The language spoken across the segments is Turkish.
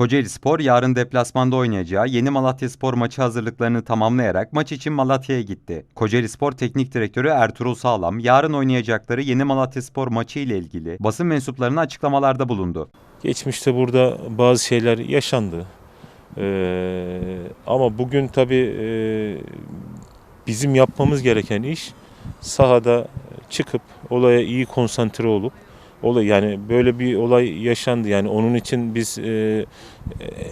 Kocaeli Spor yarın deplasmanda oynayacağı Yeni Malatya Spor maçı hazırlıklarını tamamlayarak maç için Malatya'ya gitti. Kocaeli Spor Teknik Direktörü Ertuğrul Sağlam yarın oynayacakları Yeni Malatya Spor maçı ile ilgili basın mensuplarına açıklamalarda bulundu. Geçmişte burada bazı şeyler yaşandı. Ee, ama bugün tabii e, bizim yapmamız gereken iş sahada çıkıp olaya iyi konsantre olup olay yani böyle bir olay yaşandı yani onun için biz e,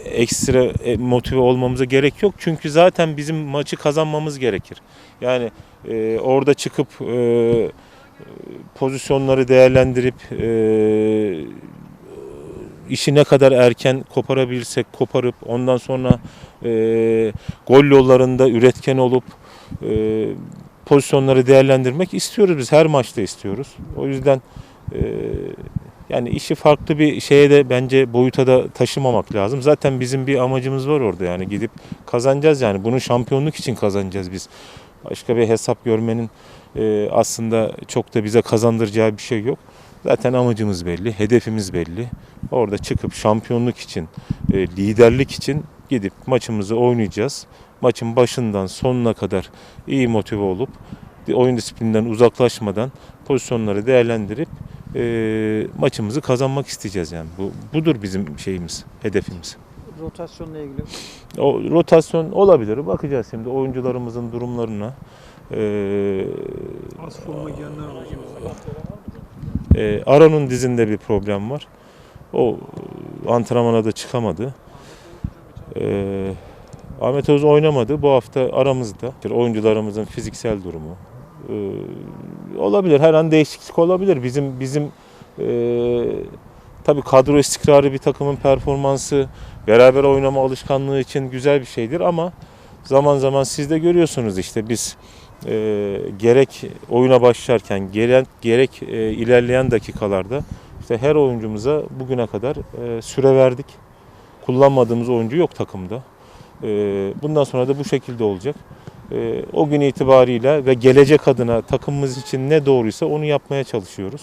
ekstra e, motive olmamıza gerek yok çünkü zaten bizim maçı kazanmamız gerekir. Yani e, orada çıkıp e, pozisyonları değerlendirip e, işi ne kadar erken koparabilirsek koparıp ondan sonra e, gol yollarında üretken olup e, pozisyonları değerlendirmek istiyoruz biz her maçta istiyoruz. O yüzden e, yani işi farklı bir şeye de bence boyuta da taşımamak lazım. Zaten bizim bir amacımız var orada yani gidip kazanacağız yani bunu şampiyonluk için kazanacağız biz. Başka bir hesap görmenin e, aslında çok da bize kazandıracağı bir şey yok. Zaten amacımız belli, hedefimiz belli. Orada çıkıp şampiyonluk için, e, liderlik için gidip maçımızı oynayacağız. Maçın başından sonuna kadar iyi motive olup oyun disiplinden uzaklaşmadan pozisyonları değerlendirip e, maçımızı kazanmak isteyeceğiz yani. Bu budur bizim şeyimiz, hedefimiz. Rotasyonla ilgili. O rotasyon olabilir. Bakacağız şimdi oyuncularımızın durumlarına. Ee, Az forma giyenler var. e, dizinde bir problem var. O e, antrenmana da çıkamadı. Ee, Ahmet Öz oynamadı. Bu hafta aramızda. Oyuncularımızın fiziksel durumu. Ee, olabilir. Her an değişiklik olabilir. Bizim bizim e, tabii kadro istikrarı bir takımın performansı, beraber oynama alışkanlığı için güzel bir şeydir ama zaman zaman siz de görüyorsunuz işte biz e, gerek oyuna başlarken gerek, gerek e, ilerleyen dakikalarda işte her oyuncumuza bugüne kadar e, süre verdik. Kullanmadığımız oyuncu yok takımda. E, bundan sonra da bu şekilde olacak. E, o gün itibariyle ve gelecek adına takımımız için ne doğruysa onu yapmaya çalışıyoruz.